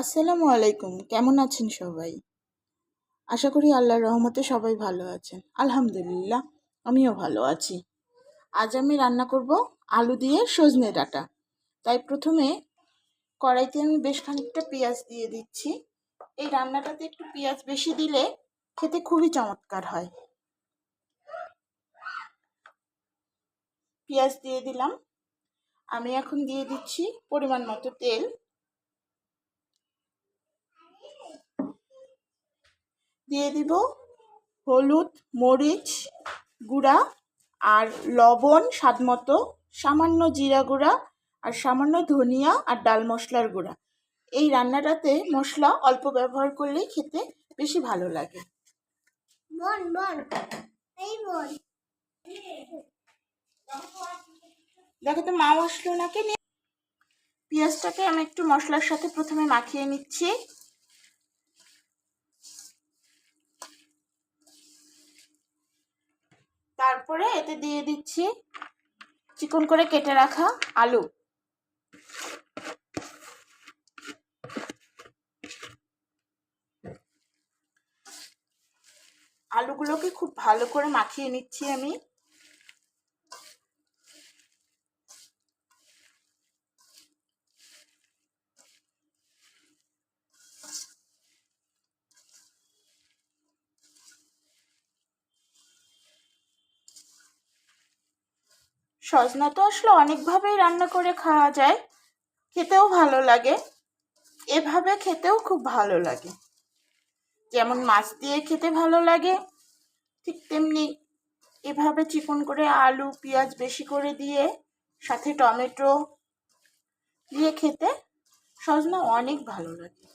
আসসালামু আলাইকুম। কেমন আছেন সবাই? আশা করি আল্লাহর রহমতে সবাই ভালো আছেন। আলহামদুলিল্লাহ, আমিও ভালো আছি। আজ আমি রান্না করব আলু দিয়ে সজনে ডাঁটা। তাই প্রথমে কড়াইতে আমি বেশ খানিকটা পেঁয়াজ দিয়ে দিচ্ছি। এই রান্নাটাতে একটু পেঁয়াজ বেশি দিলে খেতে খুবই চমৎকার হয়। পেঁয়াজ দিয়ে দিলাম। আমি এখন দিয়ে দিচ্ছি পরিমাণ মতো তেল। দিয়ে দিব হলুদ মরিচ গুঁড়া আর লবণ স্বাদ মতো সামান্য জিরা গুঁড়া আর সামান্য ধনিয়া আর ডাল মশলার গুঁড়া। এই রান্নাটাতে মশলা অল্প ব্যবহার করলেই খেতে বেশি ভালো লাগে। বল বল। এই বল। দেখো তো মা আসলো নাকি নিয়ে। পেঁয়াজটাকে আমি একটু মশলার সাথে প্রথমে মাখিয়ে নিচ্ছি। তারপরে এতে দিয়ে দিচ্ছি চিকন করে কেটে রাখা আলু। আলুগুলোকে খুব ভালো করে মাখিয়ে নিচ্ছি আমি। সজনা তো আসলে অনেকভাবেই রান্না করে খাওয়া যায়। খেতেও ভালো লাগে। এভাবে খেতেও খুব ভালো লাগে। যেমন মাছ দিয়ে খেতে ভালো লাগে, ঠিক তেমনি এভাবে চিকন করে আলু, পেঁয়াজ বেশি করে দিয়ে, সাথে টমেটো দিয়ে খেতে সজনা অনেক ভালো লাগে।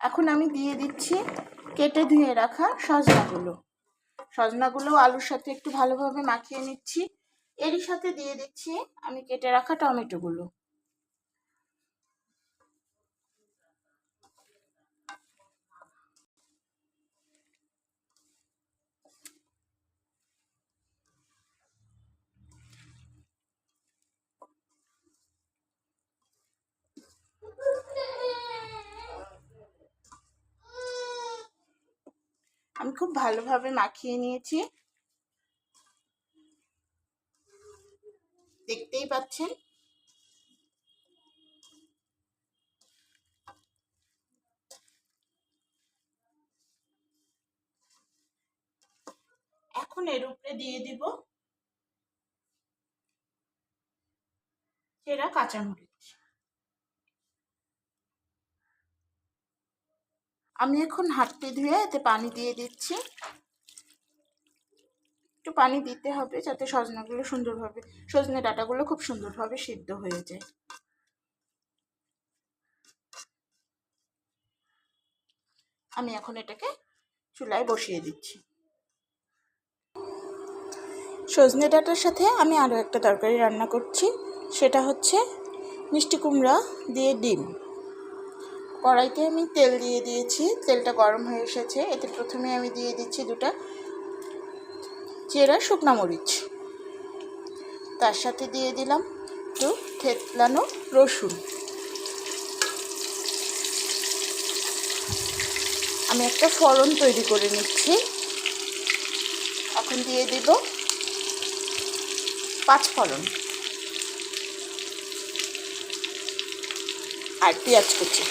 এখন আমি দিয়ে দিচ্ছি কেটে ধুয়ে রাখা সজনাগুলো। সজনাগুলো আলুর সাথে একটু ভালোভাবে মাখিয়ে নিচ্ছি। এরই সাথে দিয়ে দিচ্ছি আমি কেটে রাখা টমেটোগুলো। আমি খুব ভালোভাবে মাখিয়ে নিয়েছি। দেখতেই পাচ্ছেন? এখন এর উপরে দিয়ে দিব চেরা কাঁচামরিচ। আমি এখন হাতটি ধুয়ে এতে পানি দিয়ে দিচ্ছি। একটু পানি দিতে হবে যাতে সজনাগুলো সুন্দরভাবে, সজনে ডাঁটাগুলো খুব সুন্দরভাবে সিদ্ধ হয়ে যায়। আমি এখন এটাকে চুলায় বসিয়ে দিচ্ছি। সজনে ডাঁটার সাথে আমি আরও একটা তরকারি রান্না করছি। সেটা হচ্ছে মিষ্টি কুমড়া দিয়ে ডিম। কড়াইতে আমি তেল দিয়ে দিয়েছি। তেলটা গরম হয়ে এসেছে। এতে প্রথমে আমি দিয়ে দিচ্ছি দুটা চেরা শুকনা মরিচ। তার সাথে দিয়ে দিলাম একটু থেতলানো রসুন। আমি একটা ফড়ন তৈরি করে নিচ্ছি। এখন দিয়ে দিব পাঁচ ফড়ন। আর পেঁয়াজ কুচি।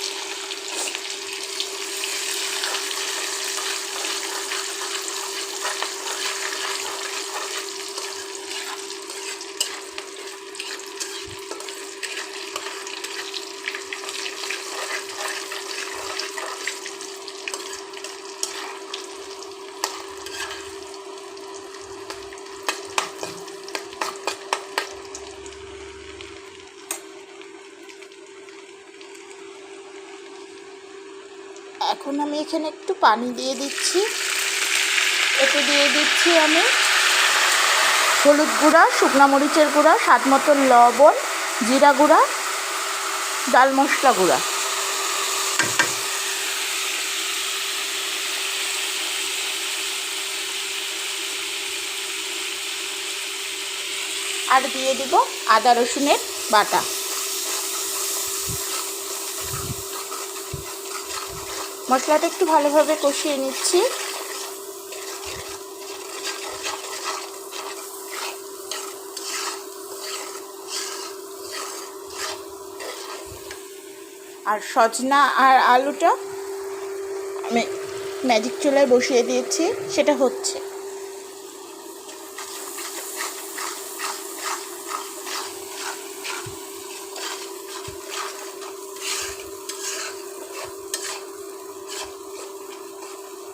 এখন আমি এখানে একটু পানি দিয়ে দিচ্ছি। এতে দিয়ে দিচ্ছি আমি হলুদ গুঁড়া, শুকনো মরিচের গুঁড়া, স্বাদ মতো লবণ, জিরা গুঁড়া, ডাল মশলা গুঁড়া। আর দিয়ে দিব আদা রসুনের বাটা। মশলাটা একটু ভালোভাবে কষিয়ে নিচ্ছি। আর সজনা আর আলুটা আমি ম্যাজিক চুলায় বসিয়ে দিয়েছি, সেটা হচ্ছে।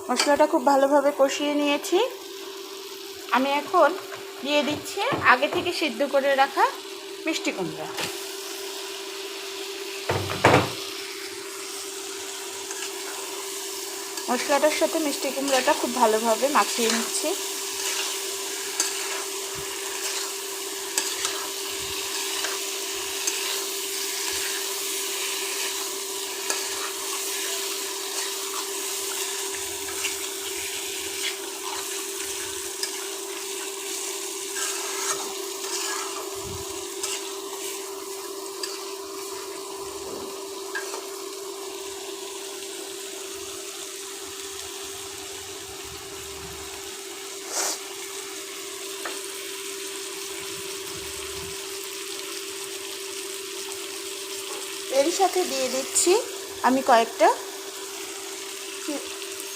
মশলাটা খুব ভালোভাবে কষিয়ে নিয়েছি। আমি এখন দিয়ে দিচ্ছি আগে থেকে সিদ্ধ করে রাখা মিষ্টি কুমড়া। মশলাটার সাথে মিষ্টি কুমড়াটা খুব ভালোভাবে মাখিয়ে নিচ্ছি। এর সাথে দিয়ে দিচ্ছি আমি কয়েকটা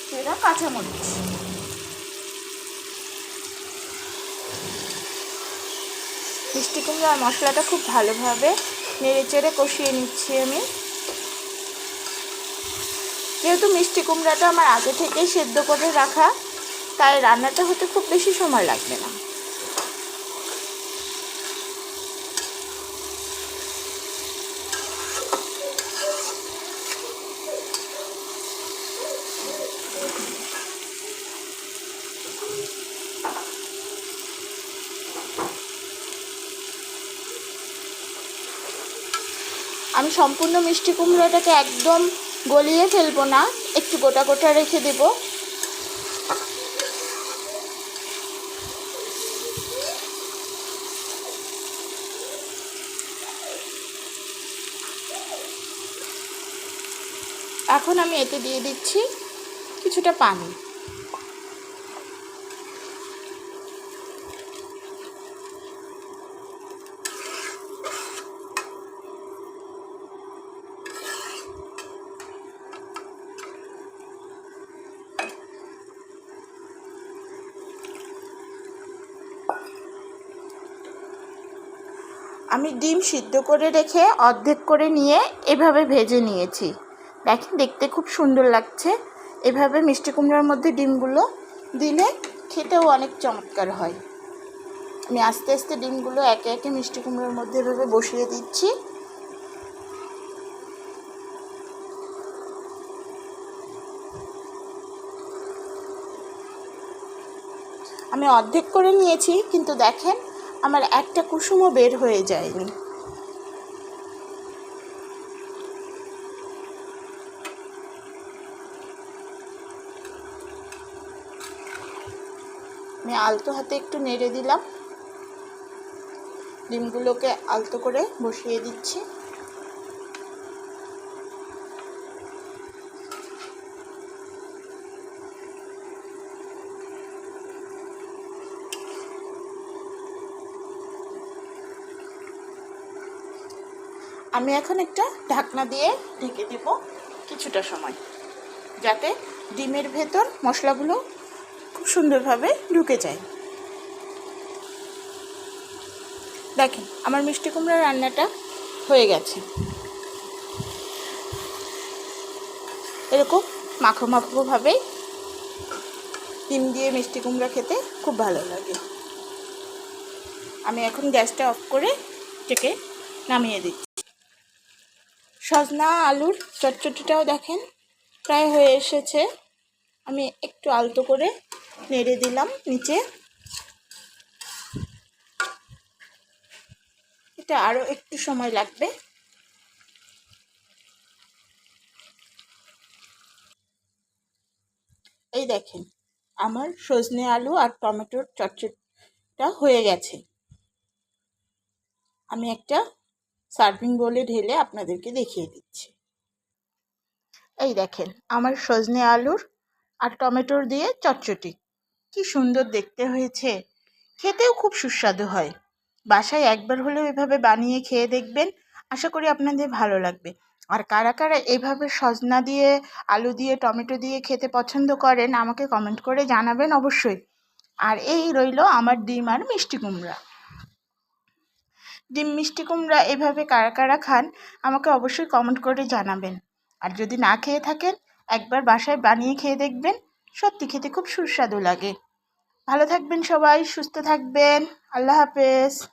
চেরা কাঁচামরিচ। মিষ্টি কুমড়ো আর মশলাটা খুব ভালোভাবে নেড়ে চেড়ে কষিয়ে নিচ্ছি আমি। যেহেতু মিষ্টি কুমড়াটা আমার আগে থেকেই সেদ্ধ করে রাখা, তাই রান্নাটা হতে খুব বেশি সময় লাগবে না। আমি সম্পূর্ণ মিষ্টি কুমড়োটাকে একদম গলিয়ে ফেলব না, একটু গোটা গোটা রেখে দেব। এখন আমি এতে দিয়ে দিচ্ছি কিছুটা পানি। আমি ডিম সিদ্ধ করে রেখে অর্ধেক করে নিয়ে এভাবে ভেজে নিয়েছি। দেখেন, দেখতে খুব সুন্দর লাগছে। এভাবে মিষ্টি কুমড়ার মধ্যে ডিমগুলো দিলে খেতেও অনেক চমৎকার হয়। আমি আস্তে আস্তে ডিমগুলো একে একে মিষ্টি কুমড়োর মধ্যে এভাবে বসিয়ে দিচ্ছি। আমি অর্ধেক করে নিয়েছি, কিন্তু দেখেন আমার একটা কুসুমও বের হয়ে যায়নি। আমি আলতো হাতে একটু নেড়ে দিলাম। ডিমগুলোকে আলতো করে বসিয়ে দিচ্ছি। আমি এখন একটা ঢাকনা দিয়ে ঢেকে দেব কিছুটা সময়, যাতে ডিমের ভেতর মশলাগুলো খুব সুন্দরভাবে ঢুকে যায়। দেখেন, আমার মিষ্টি কুমড়ার রান্নাটা হয়ে গেছে। এরকম মাখো মাখোভাবেই ডিম দিয়ে মিষ্টি কুমড়া খেতে খুব ভালো লাগে। আমি এখন গ্যাসটা অফ করে এটাকে নামিয়ে দিচ্ছি। সজনা আলুর চটচটিটাও দেখেন, প্রায় হয়ে এসেছে। আমি একটু আলতো করে নেড়ে দিলাম নিচে। এটা আরও একটু সময় লাগবে। এই দেখেন, আমার সজনে আলু আর টমেটোর চটচটটা হয়ে গেছে। আমি একটা সার্ভিং বলে ঢেলে আপনাদেরকে দেখিয়ে দিচ্ছি। এই দেখেন, আমার সজনে আলুর আর টমেটোর দিয়ে চটচটি কি সুন্দর দেখতে হয়েছে। খেতেও খুব সুস্বাদু হয়। বাসায় একবার হলেও এভাবে বানিয়ে খেয়ে দেখবেন, আশা করি আপনাদের ভালো লাগবে। আর কারা কারা এভাবে সজনা দিয়ে, আলু দিয়ে, টমেটো দিয়ে খেতে পছন্দ করেন, আমাকে কমেন্ট করে জানাবেন অবশ্যই। আর এই রইল আমার ডিম আর মিষ্টি কুমড়া। ডিম মিষ্টি কুমড়া এভাবে কারা কারা খান, আমাকে অবশ্যই কমেন্ট করে জানাবেন। আর যদি না খেয়ে থাকেন, একবার বাসায় বানিয়ে খেয়ে দেখবেন, সত্যি খেতে খুব সুস্বাদু লাগে। ভালো থাকবেন সবাই, সুস্থ থাকবেন। আল্লাহ হাফেজ।